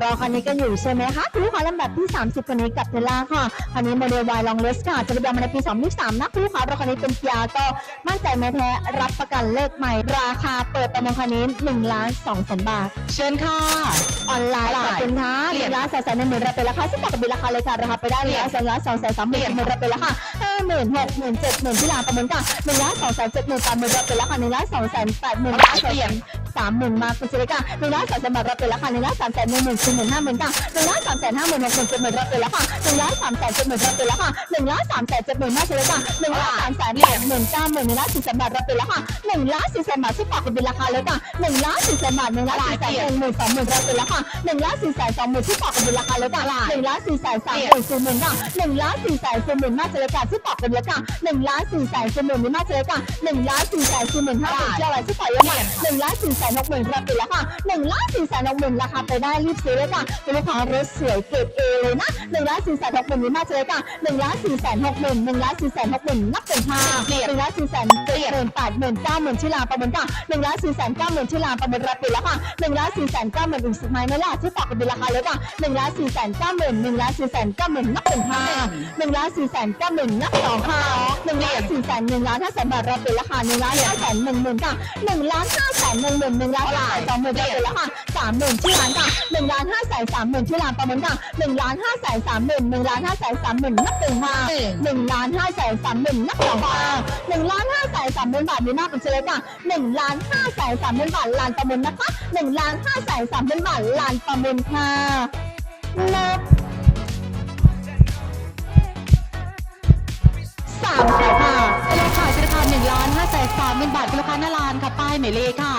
รอคันนี้กันอยู่ใช่ไหมคะคุณลูกค้าลำดับที่ 30คันนี้กับเทล่าค่ะคันนี้โมเดล Y Long List ค่ะจะระเบียงมาในปี2023นะคุณลูกค้ารถคันนี้เป็นเกียร์ก็มั่นใจแม้แท้รับประกันเลขใหม่ ราคาเปิดประมูลคันนี้1ล้าน2แสนบาท เชิญค่ะ ออนไลน์ค่ะเป็นท้าเปลี่ยน1ล้าน2แสนหนึ่งหมื่นรับไปราคาซึ่งปกติราคาเลยค่ะราคาไปได้เลยสองล้านสองแสนสามหมื่นหมื่นรับไปราคาห้าหมื่นหกหมื่นเจ็ดหมื่นที่ร้านประมูลค่ะหนึ่งล้านสองแสนเจ็ดหมื่นแปดหมื่นรับไปราคาหนึ่งล้านสองแสนแปดหมื่นล้านสองแสน สามหมื่นมาคุณเจริกาหนึ่งล้านสามแสนบาทรับไปราคาหนึ่งล้านสามแสนหนึ่งหมื่นสี่หมื่นห้าหมื่นค่ะหนึ่งล้านสามแสนห้าหมื่นหกหมื่นเจ็ดหมื่นรับไปราคาหนึ่งล้านสามแสนเจ็ดหมื่นรับไปราคาหนึ่งล้านสามแสนเจ็ดหมื่นมาเจริกาหนึ่งล้านสามแสนแปดหมื่นเก้าหมื่นหนึ่งล้านสี่แสนบาทรับไปราคาหนึ่งล้านสี่แสนบาทที่ปากเป็นราคาเลยค่ะหนึ่งล้านสี่แสนบาทหนึ่งล้านสี่แสนหนึ่งหมื่นสองหมื่นรับไปราคาหนึ่งล้านสี่แสนสองหมื่นที่ปากเป็นราคาเลยค่ะหนึ่งล้านสี่แสนสามหมื่นสี่หมื่นค่ะหนึ่งล้านสี่แสนสี่หมื่นมาเจริกาที่ปากเป็นราคาหนึ่งล้านสี่แสนสี่หมื่นมาเจริกาหนึ่งล้านสี่แสนสี่หมื่นห้าหมื่นเจ้าอะไรที่ปล่อยยังไงหนึ่งล้านสี่สนหกหมื่นรับไปแล้วค่ะหนึ่งล้านสี่แสนหกหมื่นราคาไปได้รีบซื้อเลยค่ะเป็นลูกค้ารถสวยเกรดเอเลยนะหนึ่งล้านสี่แสนหกหมื่นนี้มากเจริกาหนึ่งล้านสี่แสนหกหมื่นหนึ่งล้านสี่แสนหกหมื่นนับเป็นห้าหนึ่งล้านสี่แสนเจ็ดหมื่นแปดหมื่นเก้าหมื่นที่ลาประมูลค่ะหนึ่งล้านสี่แสนเก้าหมื่นที่ลาประมูลรับไปแล้วค่ะหนึ่งล้านสี่แสนเก้าหมื่นอีกสิบไม้ไม่ล่ะที่ฝากเป็นราคาเลยค่ะหนึ่งล้านสี่แสนเก้าหมื่นหนึ่งล้านสี่แสนเก้าหมื่นนับเป็นห้าหนึ่งล้านสี่แสนเก้าหมื่นนับสองค่ะหนึ่งล้านสี่แสนหนึ่งล้านห้าแสนบาทรับไปแล้วค่ะหนึ่งล้านห้าแสนหนึ่งหมื่นค่ะหนึ่งล้านห้าแสนหนึ่งหมื่นหนึ่งล้านห้าแสนสองหมื่นรับไปแล้วค่ะสามหมื่นที่ร้านค่ะหนึ่งล้านห้าแสนสามหมื่นที่ร้านประมูลค่ะหนึ่งล้านห้าแสนสามหมื่นหนึ่งล้านห้าแสนสามหมื่นนับเป็นห้าหนึ่งล้านห้าแสนสามหมื่นนับสองค่ะหนึ่งล้านห้าแสนสามหมื่นบาทนี้มากเป็นเชลยค่ะหนึ่งล้านห้าแสนสามหมื่นบาทลานประมูลนะคะหนึ่งล้านห้าแสนสามหมื่นบาทลานประมูลค่ะเลิศสามค่ะราคาราคาหนึ่งล้านห้าแสนสามหมื่นบาทเป็นราคาหน้าร้านค่ะป้ายหมายเลขค่ะ